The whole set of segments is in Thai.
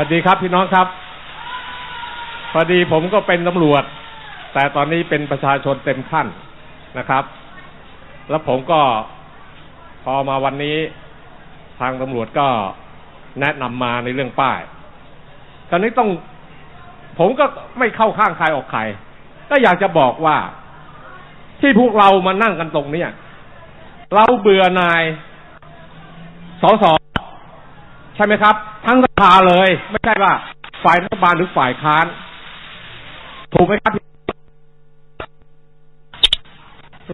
วัสดีครับพี่น้องครับ พอดีผมก็เป็นตำรวจ แต่ตอนนี้เป็นประชาชนเต็มขั้นนะครับ แล้วผมก็พอมาวันนี้ทางตำรวจก็แนะนำมาในเรื่องป้าย ตอนนี้ต้อง ผมก็ไม่เข้าข้างใครออกใคร ก็อยากจะบอกว่าที่พวกเรามานั่งกันตรงเนี้ยเราเบื่อนายสสใช่ไหมครับ ทั้งสภาเลย ไม่ใช่ว่าฝ่ายรัฐบาลหรือฝ่ายค้าน ถูกไหมครับ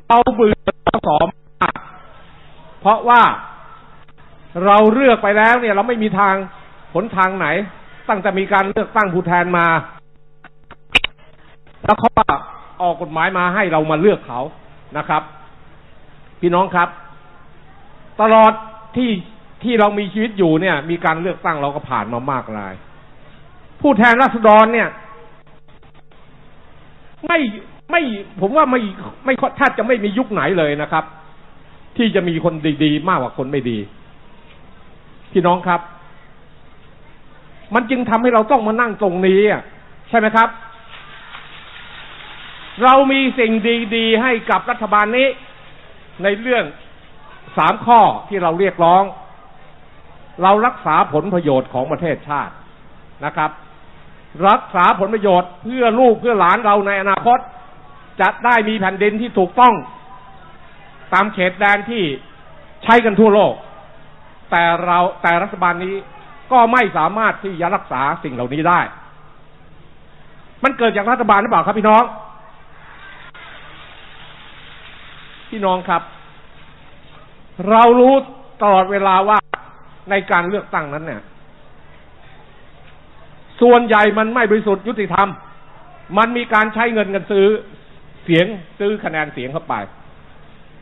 เราเบื่อสสมเพราะว่าเราเลือกไปแล้วเนี่ย เราไม่มีทางหนทางไหน ตั้งแต่มีการเลือกตั้งผู้แทนมา แล้วเขาออกกฎหมายมาให้เรามาเลือกเขานะครับ พี่น้องครับ ตลอดที่ ที่เรามีชีวิตอยู่เนี่ย มีการเลือกตั้งเราก็ผ่านมามากมาย ผู้แทนราษฎรเนี่ย ไม่ไม่ผมว่าไม่ไม่แทบจะไม่มียุคไหนเลยนะครับ ที่จะมีคนดีๆ มากกว่าคนไม่ดีพี่น้องครับ มันจึงทำให้เราต้องมานั่งตรงนี้ใช่ไหมครับ เรามีสิ่งดีๆ ให้กับรัฐบาลนี้ ในเรื่องสามข้อที่เราเรียกร้อง เรารักษาผลประโยชน์ของประเทศชาตินะครับ รักษาผลประโยชน์เพื่อลูกเพื่อหลานเราในอนาคต จะได้มีแผ่นดินที่ถูกต้อง ตามเขตแดนที่ใช้กันทั่วโลก แต่เราแต่รัฐบาลนี้ก็ไม่สามารถที่จะรักษาสิ่งเหล่านี้ได้ มันเกิดจากรัฐบาลหรือเปล่าครับพี่น้อง พี่น้องครับ เรารู้ตลอดเวลาว่า ในการเลือกตั้งนั้นเนี่ย ส่วนใหญ่มันไม่บริสุทธิ์ยุติธรรม มันมีการใช้เงินกันซื้อเสียงซื้อคะแนนเสียงเข้าไป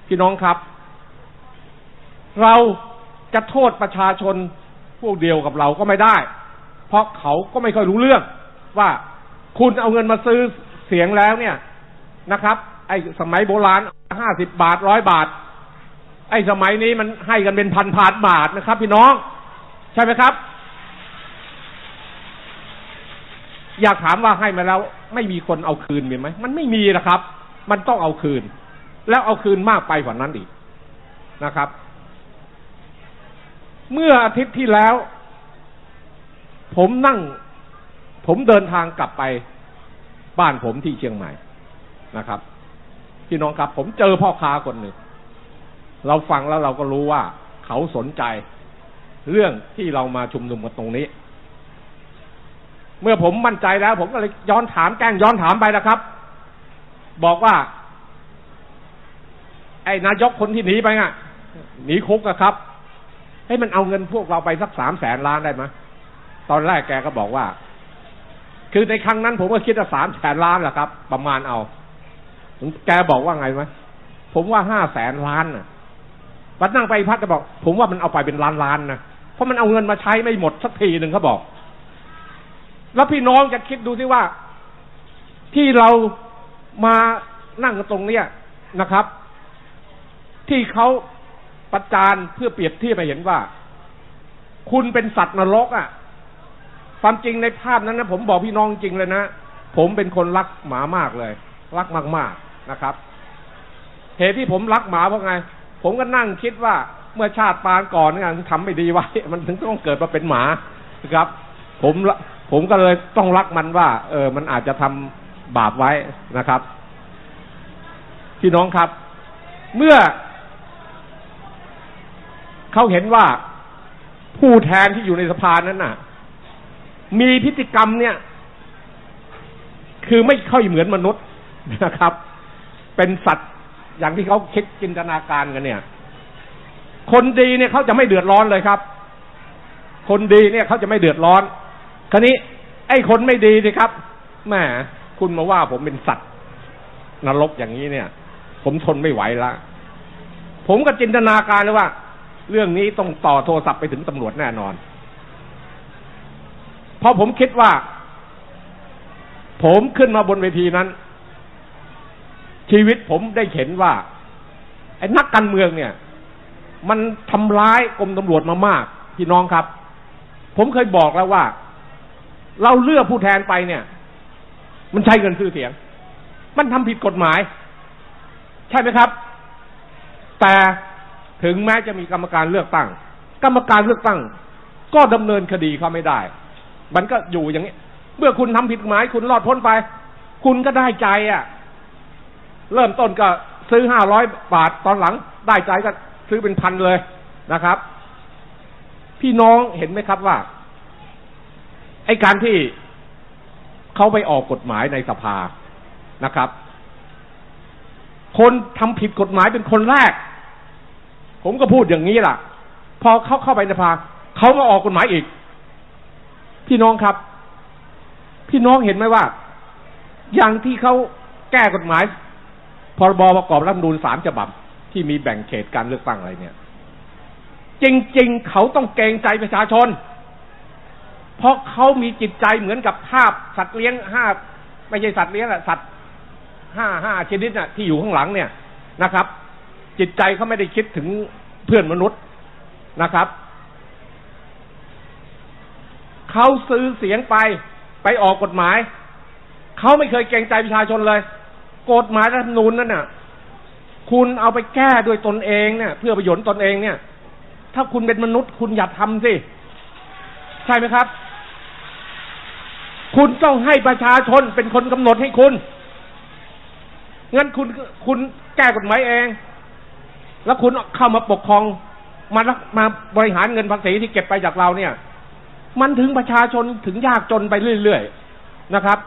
พี่น้องครับ เราจะโทษประชาชนพวกเดียวกับเราก็ไม่ได้ เพราะเขาก็ไม่ค่อยรู้เรื่องว่าคุณเอาเงินมาซื้อเสียงแล้วเนี่ยนะครับ ไอ้สมัยโบราณห้าสิบบาทร้อยบาท ไอ้สมัยนี้มันให้กันเป็นพันพันบาทนะครับ พี่น้อง ใช่ไหมครับ อยากถามว่าให้มาแล้ว ไม่มีคนเอาคืนมีไหมมันไม่มีนะครับ มันต้องเอาคืน แล้วเอาคืนมากไปกว่านั้นอีกนะครับ เมื่ออาทิตย์ที่แล้ว ผมนั่ง ผมเดินทางกลับไปบ้านผมที่เชียงใหม่นะครับ พี่น้องครับ ผมเจอพ่อค้าคนหนึ่ง เราฟังแล้วเราก็รู้ว่าเขาสนใจ เรื่องที่เรามาชุมนุมกันตรงนี้ เมื่อผมมั่นใจแล้ว ผมก็เลยย้อนถามแกล้งย้อนถามไปนะครับ บอกว่า ไอ้นายกคนที่หนีไปอะหนีคุกอะครับให้มันเอาเงินพวกเราไปสักสามแสนล้านได้ไหมตอนแรกแกก็บอกว่า คือในครั้งนั้นผมก็คิดว่าสามแสนล้านแหละครับ ประมาณเอา แกบอกว่าไงไหมผมว่าห้าแสนล้านน่ะ วัดนั่งไปพักก็บอก ผมว่ามันเอาไปเป็นล้านล้านนะเพราะมันเอาเงินมาใช้ไม่หมดสักทีหนึ่งเขาบอก แล้วพี่น้องจะคิดดูสิว่า ที่เรามานั่งตรงเนี้ยนะครับ ที่เขาประจานเพื่อเปรียบเทียบไปเห็นว่า คุณเป็นสัตว์นรกอะ่ะ ความจริงในภาพนั้นนะผมบอกพี่น้องจริงเลยนะผมเป็นคนรักหมามากเลย รักมากๆนะครับ เหตุที่ผมรักหมาเพราะไง ผมก็นั่งคิดว่าเมื่อชาติปานก่อนงานทำไม่ดีไว้ มันถึงต้องเกิดมาเป็นหมาครับ ผมผมก็เลยต้องรักมันว่า เออ มันอาจจะทำบาปไว้นะครับพี่น้องครับ เมื่อเขาเห็นว่าผู้แทนที่อยู่ในสภานั้นน่ะ มีพฤติกรรมเนี่ย คือไม่ค่อยเหมือนมนุษย์นะครับ เป็นสัตว์ อย่างที่เขาคิดจินตนาการกันเนี่ย คนดีเนี่ยเขาจะไม่เดือดร้อนเลยครับ คนดีเนี่ยเขาจะไม่เดือดร้อน คราวนี้ ไอ้คนไม่ดีสิครับแหมคุณมาว่าผมเป็นสัตว์นรกอย่างนี้เนี่ย ผมทนไม่ไหวละ ผมก็จินตนาการเลยว่า เรื่องนี้ต้องต่อโทรศัพท์ไปถึงตำรวจแน่นอน เพราะผมคิดว่า ผมขึ้นมาบนเวทีนั้น ชีวิตผมได้เห็นว่าไอ้นักการเมืองเนี่ย มันทำร้ายกรมตำรวจมามากพี่น้องครับ ผมเคยบอกแล้วว่า เราเลือกผู้แทนไปเนี่ย มันใช้เงินซื้อเสียง มันทำผิดกฎหมาย ใช่ไหมครับ แต่ถึงแม้จะมีกรรมการเลือกตั้ง กรรมการเลือกตั้ง ก็ดำเนินคดีเขาไม่ได้ มันก็อยู่อย่างนี้ เมื่อคุณทำผิดกฎหมาย คุณรอดพ้นไป คุณก็ได้ใจอะ เริ่มต้นก็ซื้อห้าร้อยบาทตอนหลังได้ใจก็ซื้อเป็นพันเลยนะครับ พี่น้องเห็นไหมครับว่า ไอ้การที่เขาไปออกกฎหมายในสภานะครับ คนทำผิดกฎหมายเป็นคนแรก ผมก็พูดอย่างนี้ล่ะ พอเขาเข้าไปในสภาเขามาออกกฎหมายอีก พี่น้องครับ พี่น้องเห็นไหมว่า อย่างที่เขาแก้กฎหมาย รบประกอบรัฐธรรมนูญสามฉบับ ที่มีแบ่งเขตการเลือกตั้งอะไรเนี่ย จริง ๆ เขาต้องเกรงใจประชาชน เพราะเขามีจิตใจเหมือนกับภาพสัตว์เลี้ยงห้าไม่ใช่สัตว์เลี้ยงอะสัตว์ห้าห้าชนิดน่ะ ที่อยู่ข้างหลังเนี่ยนะครับ จิตใจเขาไม่ได้คิดถึงเพื่อนมนุษย์นะครับเขาซื้อเสียงไปไปออกกฎหมาย เขาไม่เคยเกรงใจประชาชนเลย กฎหมายรัฐธรรมนูญนั่นน่ะ คุณเอาไปแก้ด้วยตนเองเนี่ย เพื่อประโยชน์ตนเองเนี่ย ถ้าคุณเป็นมนุษย์ คุณอย่าทำสิ ใช่ไหมครับ คุณต้องให้ประชาชนเป็นคนกำหนดให้คุณ งั้นคุณคุณแก้กฎหมายเอง แล้วคุณเข้ามาปกครองมารักมาบริหารเงินภาษีที่เก็บไปจากเราเนี่ย มันถึงประชาชนถึงยากจนไปเรื่อยๆนะครับ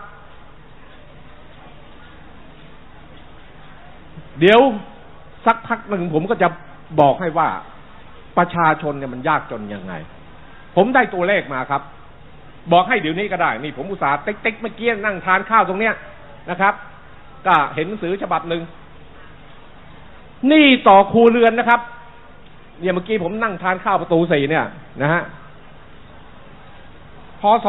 เดี๋ยวสักพักหนึ่งผมก็จะบอกให้ว่าประชาชนเนี่ยมันยากจนยังไง ผมได้ตัวเลขมาครับ บอกให้เดี๋ยวนี้ก็ได้ นี่ผมอุตส่าห์เต็กๆเมื่อกี้นั่งทานข้าวตรงเนี้ยนะครับ ก็เห็นหนังสือฉบับหนึ่งนี่ต่อครูเรือนนะครับ เนี่ยเมื่อกี้ผมนั่งทานข้าวประตูสี่เนี่ยนะฮะพศ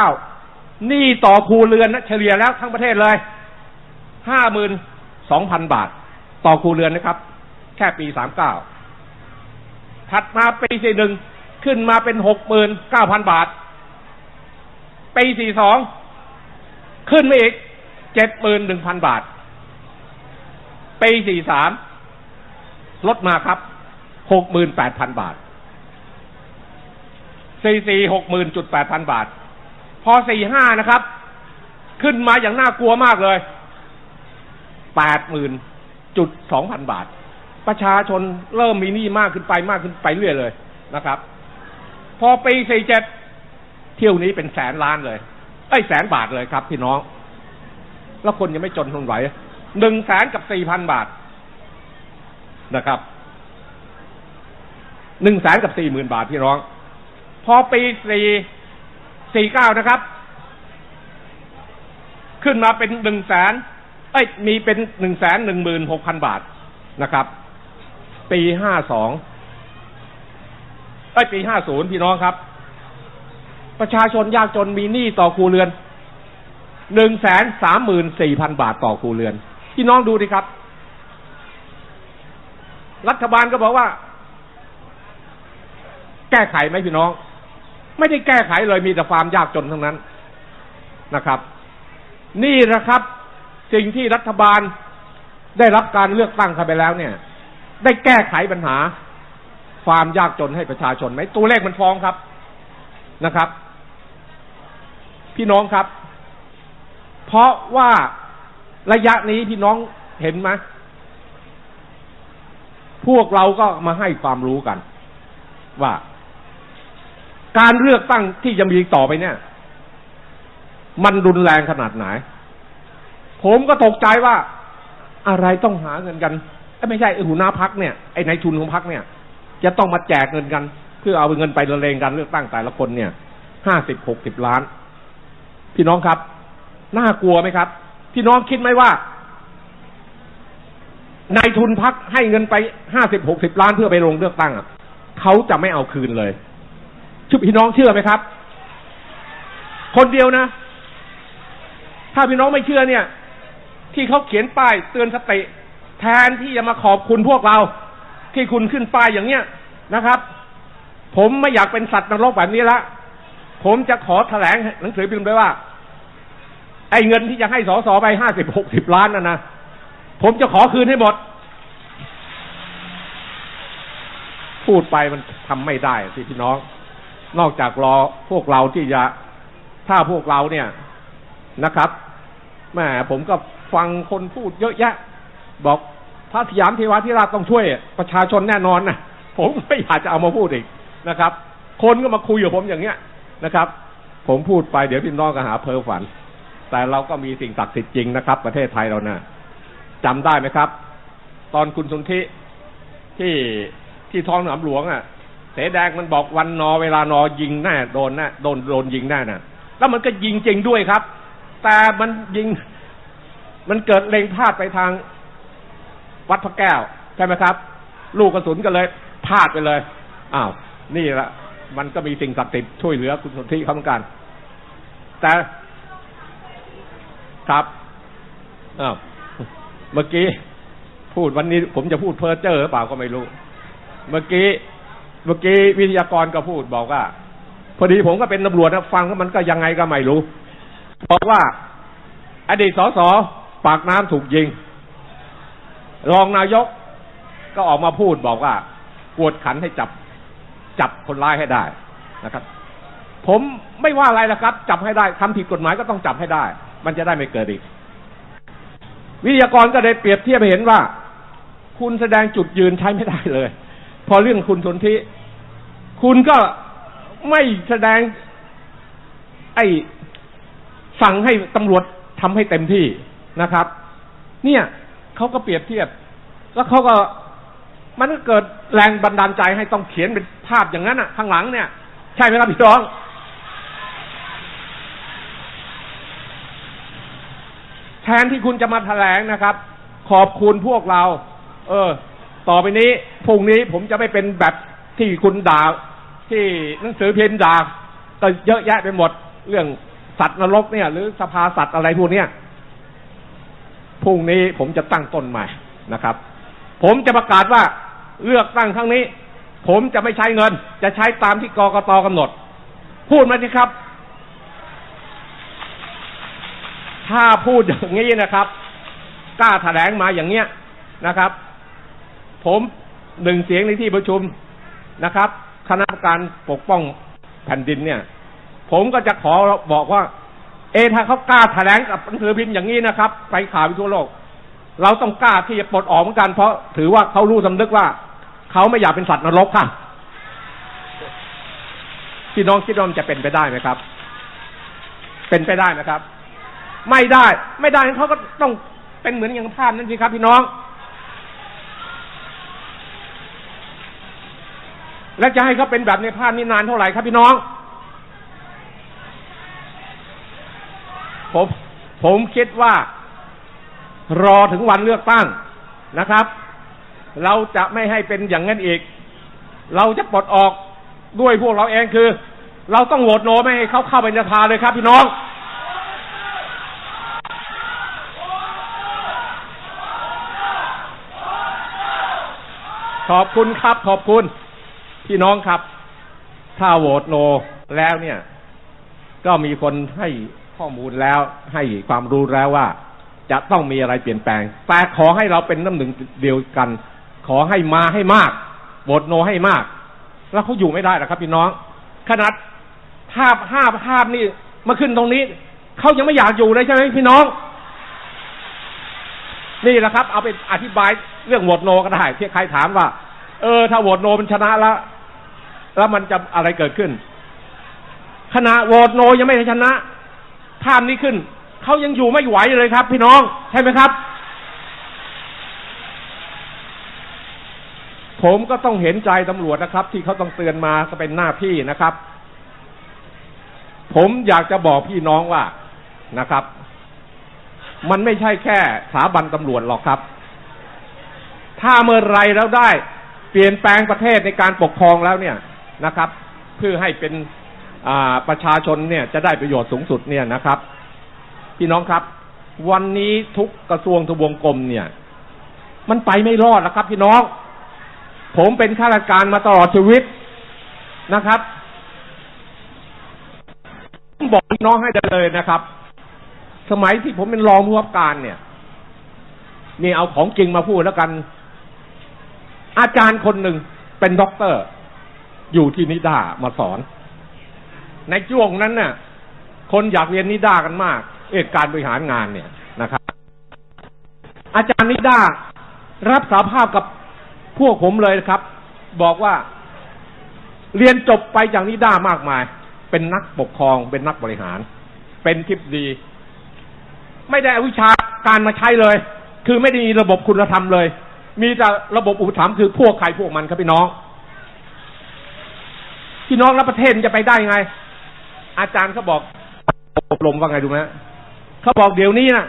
2539หนี้ต่อครูเรือนนะเฉลี่ยแล้วทั้งประเทศเลยห้าหมื่น 52,000บาท ต่อครูเรือนนะครับ แค่ปี39ถัดมาปี41ขึ้นมาเป็น69,000บาท ปี42ขึ้นมาอีก71,000บาท ปี43ลดมาครับ68,000บาทสี่สี่หกหมื่นจุดแปดพันบาท พอสี่ห้านะครับ ขึ้นมาอย่างน่ากลัวมากเลย แปดหมื่นจุดสองพันบาท ประชาชนเริ่มมีหนี้มากขึ้นไปมากขึ้นไปเรื่อยเลยนะครับ พอปีสี่เจ็ดเที่ยวนี้เป็นแสนล้านเลยไอ้แสนบาทเลยครับพี่น้อง แล้วคนยังไม่จนทนไหวหนึ่งแสนกับสี่พันบาทนะครับหนึ่งแสนกับสี่หมื่นบาทพี่น้อง พอปีสี่สี่เก้านะครับ ขึ้นมาเป็นหนึ่งแสน เอ้ยมีเป็นหนึ่งแสนหนึ่งหมื่นหกพันบาทนะครับ ปีห้าสองเอ้ยปีห้าศูนย์พี่น้องครับ ประชาชนยากจนมีหนี้ต่อครัวเรือนหนึ่งแสนสามหมื่นสี่พันบาทต่อครัวเรือน พี่น้องดูดิครับ รัฐบาลก็บอกว่า แก้ไขไหมพี่น้อง ไม่ได้แก้ไขเลยมีแต่ความยากจนทั้งนั้นนะครับ นี่นะครับ สิ่งที่รัฐบาลได้รับการเลือกตั้งเข้าไปแล้วเนี่ย ได้แก้ไขปัญหา ความยากจนให้ประชาชนไหมตัวเลขมันฟ้องครับนะครับ พี่น้องครับ เพราะว่าระยะนี้พี่น้องเห็นไหมพวกเราก็มาให้ความรู้กัน ว่า การเลือกตั้งที่จะมีต่อไปเนี่ย มันรุนแรงขนาดไหน ผมก็ตกใจว่า อะไรต้องหาเงินกันไอ้ไม่ใช่ไอ้หัวหน้าพักเนี่ยไอ้นายทุนของพักเนี่ย จะต้องมาแจกเงินกัน เพื่อเอาเงินไปละเลงการเลือกตั้งแต่ละคนเนี่ยห้าสิบหกสิบล้าน พี่น้องครับ น่ากลัวไหมครับ พี่น้องคิดไหมว่านายทุนพักให้เงินไปห้าสิบหกสิบล้านเพื่อไปลงเลือกตั้งอะเขาจะไม่เอาคืนเลยชุบพี่น้องเชื่อไหมครับ คนเดียวนะ ถ้าพี่น้องไม่เชื่อเนี่ย ที่เขาเขียนป้ายเตือนสติ แทนที่จะมาขอบคุณพวกเรา ที่คุณขึ้นป้ายอย่างเนี้ยนะครับ ผมไม่อยากเป็นสัตว์นรกแบบนี้ละผมจะขอแถลงหนังสือพิมพ์ไปว่า ไอ้เงินที่จะให้สอสอไปห้าสิบหกสิบล้านนะนะผมจะขอคืนให้หมด พูดไปมันทำไม่ได้สิพี่น้อง นอกจากรอพวกเราที่จะถ้าพวกเราเนี่ยนะครับแม่ผมก็ ฟังคนพูดเยอะแยะ บอกพระสยามเทวาธิราชต้องช่วยประชาชนแน่นอนนะผมไม่อยากจะเอามาพูดอีกนะครับ คนก็มาคุยกับผมอย่างเงี้ยนะครับ ผมพูดไปเดี๋ยวพี่น้องก็หาเพ้อฝัน แต่เราก็มีสิ่งศักดิ์สิทธิ์จริงนะครับ ประเทศไทยเรานะ่ะจำได้ไหมครับ ตอนคุณสุนทิที่ที่ท้องหนามหลวงอะ่ะ เสแดงมันบอกวันนอเวลานอยิงแน่โดนแน่โดนโดนยิงแน่น่ะ แล้วมันก็ยิงจริงด้วยครับ แต่มันยิง มันเกิดเล็งพลาดไปทางวัดพระแก้ว ใช่ไหมครับ ลูกกระสุนก็เลยพลาดไปเลยอ้าวนี่ละมันก็มีสิ่งศักดิ์สิทธิ์ช่วยเหลือคุณสนธิเขาเหมือนกัน แต่ครับอ้าวเมื่อกี้พูดวันนี้ผมจะพูดเพ้อเจ้อหรือเปล่าก็ไม่รู้ เมื่อกี้ เมื่อกี้วิทยากรก็พูดบอกว่า พอดีผมก็เป็นตำรวจนะฟังแล้วมันก็ยังไงก็ไม่รู้บอกว่า อดีตสส ปากน้ำถูกยิง รองนายกก็ออกมาพูดบอกว่ากวดขันให้จับจับคนร้ายให้ได้นะครับ ผมไม่ว่าอะไรละครับ จับให้ได้ทำผิดกฎหมายก็ต้องจับให้ได้ มันจะได้ไม่เกิดอีก วิทยากรก็ได้เปรียบเทียบเห็นว่า คุณแสดงจุดยืนใช้ไม่ได้เลย พอเรื่องคุณสนธิคุณก็ไม่แสดง ไอ้สั่งให้ตำรวจทำให้เต็มที่ นะครับ เนี่ยเขาก็เปรียบเทียบ แล้วเขาก็มันก็เกิดแรงบันดาลใจให้ต้องเขียนเป็นภาพอย่างนั้นอะ ข้างหลังเนี่ย ใช่ไหมครับพี่น้อง แทนที่คุณจะมาแถลงนะครับ ขอบคุณพวกเรา เออ ต่อไปนี้พรุ่งนี้ผมจะไม่เป็นแบบที่คุณด่าที่หนังสือพิมพ์ด่าก็เยอะแยะไปหมด เรื่องสัตว์นรกเนี่ย หรือสภาสัตว์อะไรพวกเนี้ย พรุ่งนี้ผมจะตั้งต้นใหม่นะครับ ผมจะประกาศว่าเลือกตั้งครั้งนี้ ผมจะไม่ใช้เงิน จะใช้ตามที่กกตกำหนด พูดมาสิครับ ถ้าพูดอย่างนี้นะครับ กล้าแถลงมาอย่างเนี้ยนะครับ ผมหนึ่งเสียงในที่ประชุมนะครับ คณะกรรมการปกป้องแผ่นดินเนี่ย ผมก็จะขอบอกว่า เอถ้าเขากล้าแถลงกับหนังสือพิมพ์อย่างนี้นะครับ ไปข่าวทั่วโลก เราต้องกล้าที่จะปลดออกเหมือนกัน เพราะถือว่าเขารู้สำนึกว่า เขาไม่อยากเป็นสัตว์นรกค่ะพี่น้องคิดว่ามันจะเป็นไปได้ไหมครับ เป็นไปได้ไหมครับ ไม่ได้ ไม่ได้เขาก็ต้องเป็นเหมือนอย่างภาพนั้นสิครับ พี่น้อง แล้วจะให้เขาเป็นแบบในภาพนี้นานเท่าไหร่ครับพี่น้อง ผมผมคิดว่ารอถึงวันเลือกตั้งนะครับ เราจะไม่ให้เป็นอย่างนั้นอีก เราจะปลดออกด้วยพวกเราเองคือ เราต้องโหวตโนไม่ให้เขาเข้าไปในสภาเลยครับพี่น้องขอบคุณครับ ขอบคุณพี่น้องครับ ถ้าโหวตโนแล้วเนี่ย ก็มีคนให้ ข้อมูลแล้วให้ความรู้แล้วว่า จะต้องมีอะไรเปลี่ยนแปลง แต่ขอให้เราเป็นน้ำหนึ่งเดียวกัน ขอให้มาให้มากโหวตโนให้มาก แล้วเขาอยู่ไม่ได้หรอกครับพี่น้อง ขนาดภาพห้าภาพนี่มาขึ้นตรงนี้เขายังไม่อยากอยู่เลยใช่ไหมพี่น้อง นี่แหละครับ เอาไปอธิบายเรื่องโหวตโนก็ได้ที่ใครถามว่า เออ ถ้าโหวตโนมันชนะแล้วแล้วมันจะอะไรเกิดขึ้น ขณะโหวตโนยังไม่ชนะ ภาพนี้ขึ้น เขายังอยู่ไม่ไหวเลยครับ พี่น้องใช่ไหมครับ ผมก็ต้องเห็นใจตำรวจนะครับ ที่เขาต้องเตือนมาก็เป็นหน้าที่นะครับ ผมอยากจะบอกพี่น้องว่านะครับ มันไม่ใช่แค่สถาบันตำรวจหรอกครับ ถ้าเมื่อไรแล้วได้เปลี่ยนแปลงประเทศในการปกครองแล้วเนี่ยนะครับ เพื่อให้เป็น ประชาชนเนี่ยจะได้ประโยชน์สูงสุดเนี่ยนะครับ พี่น้องครับ วันนี้ทุกกระทรวงทบวงกรมเนี่ย มันไปไม่รอดแล้วครับ พี่น้อง ผมเป็นข้าราชการมาตลอดชีวิตนะครับบอกพี่น้องให้ได้เลยนะครับ สมัยที่ผมเป็นรองผู้ว่าการเนี่ยนี่เอาของจริงมาพูดแล้วกัน อาจารย์คนหนึ่งเป็นด็อกเตอร์ อยู่ที่นิดามาสอน ในช่วงนั้นน่ะ คนอยากเรียนนิด้ากันมาก เอกการบริหารงานเนี่ยนะครับ อาจารย์นิด้ารับสาภาพกับพวกผมเลยครับ บอกว่าเรียนจบไปจากนิด้ามากมาย เป็นนักปกครอง เป็นนักบริหาร เป็นทิพดี ไม่ได้อาวิชาการมาใช้เลย คือไม่ได้มีระบบคุณธรรมเลย มีแต่ระบบอุปถัมภ์คือพวกใครพวกมันครับพี่น้องพี่น้องแล้วประเทศจะไปได้ไง อาจารย์เขาบอกอบรมว่าไงดูไหมเขาบอกเดี๋ยวนี้นะ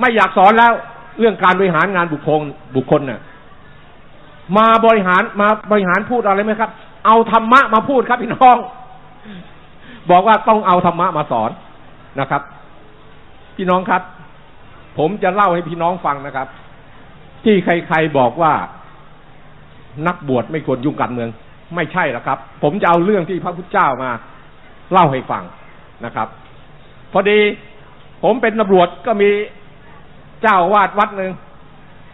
ไม่อยากสอนแล้ว เรื่องการบริหารงานบุคคลบุคคลน่ะ มาบริหารมาบริหารพูดอะไรไหมครับ เอาธรรมะมาพูดครับพี่น้อง บอกว่าต้องเอาธรรมะมาสอนนะครับ พี่น้องครับ ผมจะเล่าให้พี่น้องฟังนะครับ ที่ใครๆบอกว่านักบวชไม่ควรยุ่งการเมือง ไม่ใช่หรอกครับ ผมจะเอาเรื่องที่พระพุทธเจ้ามา เล่าให้ฟังนะครับ พอดีผมเป็นตำรวจก็มีเจ้าวาดวัดหนึ่ง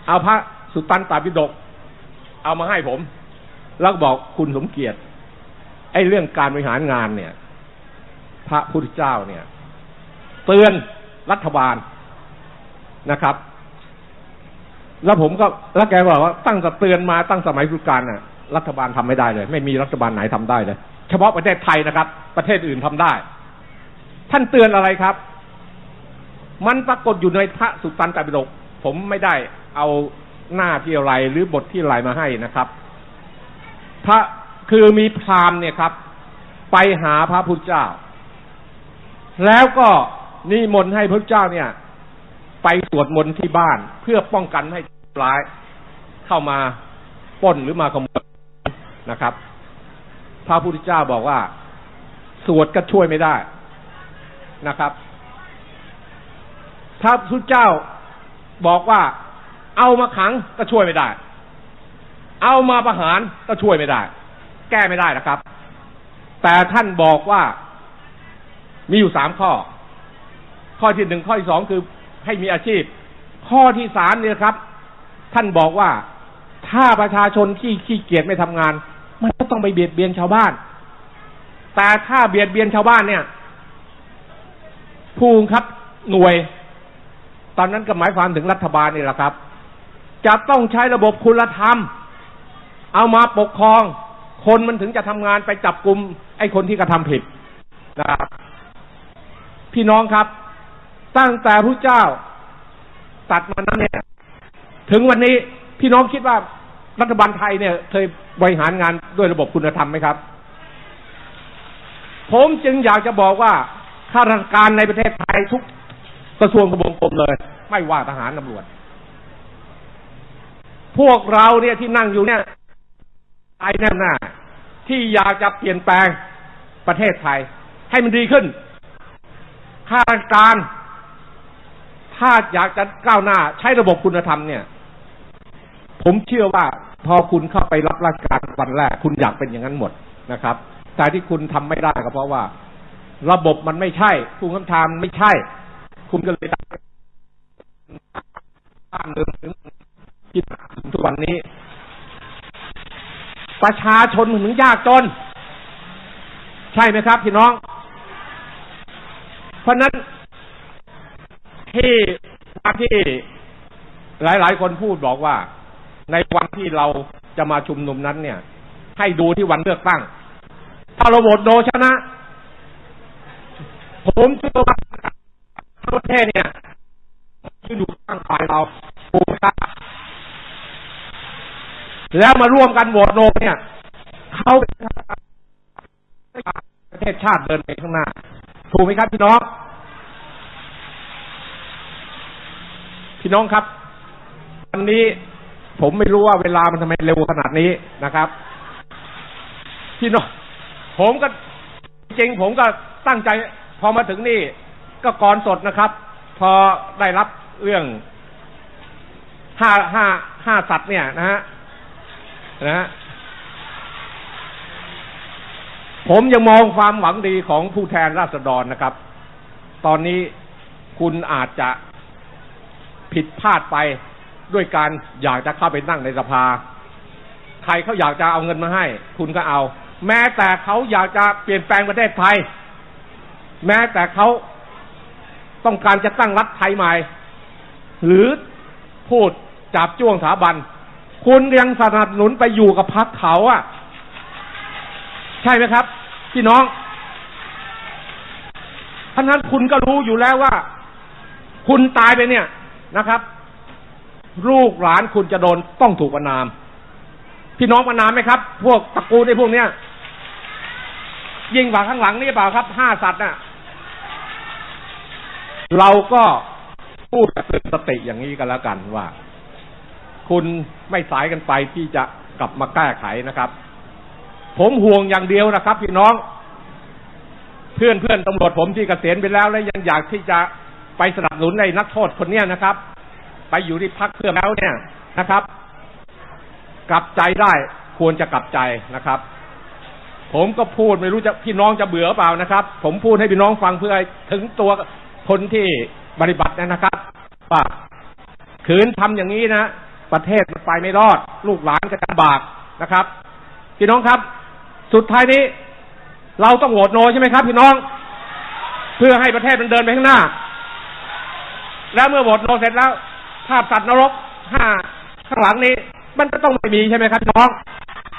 เอาพระสุตตันตาปิฎกเอามาให้ผม แล้วบอกคุณสมเกียรติไอ้เรื่องการบริหารงานเนี่ย พระพุทธเจ้าเนี่ย เตือนรัฐบาลนะครับ แล้วผมก็แล้วแกบอกว่าตั้งแต่เตือนมาตั้งสมัยพุทธกาลน่ะรัฐบาลทำไม่ได้เลย ไม่มีรัฐบาลไหนทำได้เลย เฉพาะประเทศไทยนะครับ ประเทศอื่นทำได้ ท่านเตือนอะไรครับ มันปรากฏอยู่ในพระสุตตันตปิฎกผมไม่ได้เอาหน้าที่อะไรหรือบทที่อะไรมาให้นะครับ พระคือมีพราหมณ์เนี่ยครับ ไปหาพระพุทธเจ้า แล้วก็นิมนต์ให้พระเจ้าเนี่ย ไปสวดมนต์ที่บ้านเพื่อป้องกันให้ร้ายเข้ามาป้นหรือมาขโมยนะครับ พระพุทธเจ้าบอกว่า สวดก็ช่วยไม่ได้นะครับ พระพุทธเจ้าบอกว่า เอามาขังก็ช่วยไม่ได้ เอามาประหารก็ช่วยไม่ได้ แก้ไม่ได้นะครับ แต่ท่านบอกว่ามีอยู่สามข้อ ข้อที่หนึ่งข้อที่สองคือให้มีอาชีพ ข้อที่สามเนี่ยครับ ท่านบอกว่าถ้าประชาชนที่ขี้เกียจไม่ทำงาน มันก็ต้องไปเบียดเบียนชาวบ้าน แต่ถ้าเบียดเบียนชาวบ้านเนี่ย ผู้บังคับหน่วย ตอนนั้นก็หมายความถึงรัฐบาลนี่แหละครับ จะต้องใช้ระบบคุณธรรม เอามาปกครอง คนมันถึงจะทำงานไปจับกลุ่มไอ้คนที่กระทำผิดนะครับพี่น้องครับ ตั้งแต่พระเจ้าตัดมานั้นเนี่ย ถึงวันนี้พี่น้องคิดว่า รัฐบาลไทยเนี่ยเคยบริหารงานด้วยระบบคุณธรรมไหมครับ ผมจึงอยากจะบอกว่าข้าราชการในประเทศไทยทุกกระทรวงกระบวงกรมเลย ไม่ว่าทหารตำรวจ พวกเราเนี่ยที่นั่งอยู่เนี่ยไอ้แน่หน้าที่อยากจะเปลี่ยนแปลงประเทศไทย ให้มันดีขึ้น ข้าราชการ ถ้าอยากจะก้าวหน้าใช้ระบบคุณธรรมเนี่ย ผมเชื่อว่า พอคุณเข้าไปรับราชการวันแรก คุณอยากเป็นอย่างนั้นหมดนะครับแต่ที่คุณทำไม่ได้ก็เพราะว่า ระบบมันไม่ใช่ผู้คำทามไม่ใช่ คุณก็เลยบ้านเมืองถึงที่ถึงทุกวันนี้ ประชาชนถึงยากจน ใช่ไหมครับ พี่น้อง เพราะนั้นที่ที่หลาย ๆ คนพูดบอกว่า ในวันที่เราจะมาชุมนุมนั้นเนี่ย ให้ดูที่วันเลือกตั้ง ถ้าเราโหวตโนชนะ ผมเชื่อว่าประเทศเนี่ยที่อยู่ข้างฝ่ายเราถูกครับแล้วมาร่วมกันโหวตโนเนี่ยเขาประเทศชาติเดินไปข้างหน้า ถูกไหมครับพี่น้อง พี่น้องครับ วันนี้ ผมไม่รู้ว่าเวลามันทำไมเร็วขนาดนี้นะครับพี่น้องผมก็จริงผมก็ตั้งใจ พอมาถึงนี่ ก็กรสดนะครับ พอได้รับเรื่องห้าห้าห้าสัตว์เนี่ยนะฮะนะฮะผมยังมองความหวังดีของผู้แทนราษฎรนะครับ ตอนนี้คุณอาจจะผิดพลาดไป ด้วยการอยากจะเข้าไปนั่งในสภา ใครเขาอยากจะเอาเงินมาให้ คุณก็เอา แม้แต่เขาอยากจะเปลี่ยนแปลงประเทศไทย แม้แต่เขาต้องการจะตั้งรัฐไทยใหม่ หรือพูดจับจ้วงสถาบัน คุณยังสนับสนุนไปอยู่กับพรรคเขาอะใช่ไหมครับ พี่น้องท่านั้นคุณก็รู้อยู่แล้วว่า คุณตายไปเนี่ยนะครับ ลูกหลานคุณจะโดนต้องถูกประนาม พี่น้องประนามไหมครับ พวกตระกูลในพวกเนี้ยยิ่งกว่าข้างหลังนี่เปล่าครับห้าสัตว์น่ะ เราก็พูดกับเตือนสติอย่างนี้กันแล้วกันว่า คุณไม่สายกันไปที่จะกลับมาแก้ไขนะครับ ผมห่วงอย่างเดียวนะครับ พี่น้อง เพื่อนเพื่อนตำรวจผมที่เกษียณไปแล้วและยังอยากที่จะไปสนับสนุนในนักโทษคนเนี้ยนะครับ ไปอยู่ที่พักเพื่อแล้วเนี่ยนะครับ กลับใจได้ควรจะกลับใจนะครับ ผมก็พูดไม่รู้จะพี่น้องจะเบื่อเปล่านะครับ ผมพูดให้พี่น้องฟังเพื่อถึงตัวคนที่ปฏิบัตินะครับว่าขืนทำอย่างนี้นะประเทศมันไปไม่รอด ลูกหลานก็จะลำบากนะครับ พี่น้องครับ สุดท้ายนี้ เราต้องโหวตโนใช่ไหมครับ พี่น้อง เพื่อให้ประเทศมันเดินไปข้างหน้า แล้วเมื่อโหวตโนเสร็จแล้ว ภาพสัตว์นรกห้าข้างหลังนี้ มันก็ต้องไม่มีใช่ไหมครับน้อง